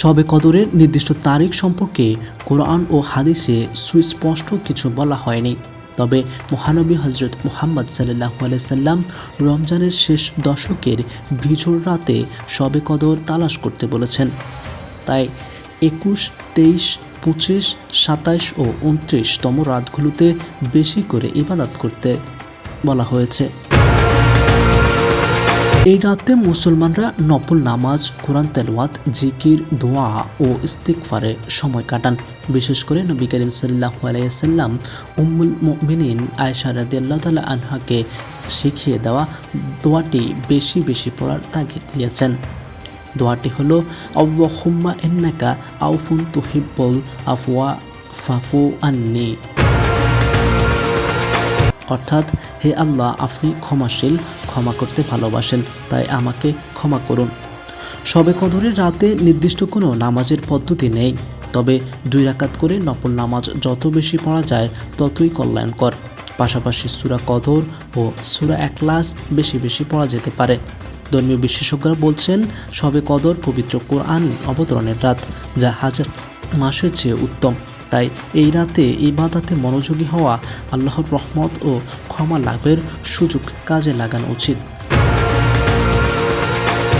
শবে কদরের নির্দিষ্ট তারিখ সম্পর্কে কোরআন ও হাদিসে সুস্পষ্ট কিছু বলা হয়নি। তবে মহানবী হজরত মোহাম্মদ সাল্লাহ সাল্লাম রমজানের শেষ দশকের বিজোর রাতে শবে কদর তালাশ করতে বলেছেন। তাই একুশ, তেইশ, পঁচিশ, সাতাইশ ও উনত্রিশতম রাতগুলোতে বেশি করে ইবাদত করতে বলা হয়েছে। এই রাতে মুসলমানরা নফল নামাজ, কোরআন তেলওয়াত, জিকির, দোয়া ও ইস্তিকফারে সময় কাটান। বিশেষ করে নবী করিম সাল্লাহ আলাইসাল্লাম উম্মুল মিনিন আয়সা রাদিয়াল্লাহ তালা আনহাকে শিখিয়ে দেওয়া দোয়াটি বেশি বেশি পড়ার তাগিদ দিয়েছেন। দোয়াটি হলো, আল্লাহুম্মা ইন্নাকা আউফুন তুহিব্বুল আফওয়া, ফাফু আন্নি। অর্থাৎ, হে আল্লাহ, আপনি ক্ষমাশীল, ক্ষমা করতে ভালোবাসেন, তাই আমাকে ক্ষমা করুন। শবে কদরের রাতে নির্দিষ্ট কোনো নামাজের পদ্ধতি নেই, তবে দুই রাকাত করে নফল নামাজ যত বেশি পড়া যায়, ততই কল্যাণকর। পাশাপাশি সুরা কদর ও সুরা একলাস বেশি বেশি পড়া যেতে পারে। ধর্মীয় বিশেষজ্ঞরা বলছেন সবে কদর পবিত্র কোরআন অবতরণের রাত, যা হাজার মাসের চেয়ে উত্তম। তাই এই রাতে ইবাদাতে মনোযোগী হওয়া আল্লাহর রহমত ও ক্ষমা লাভের সুযোগ কাজে লাগানো উচিত।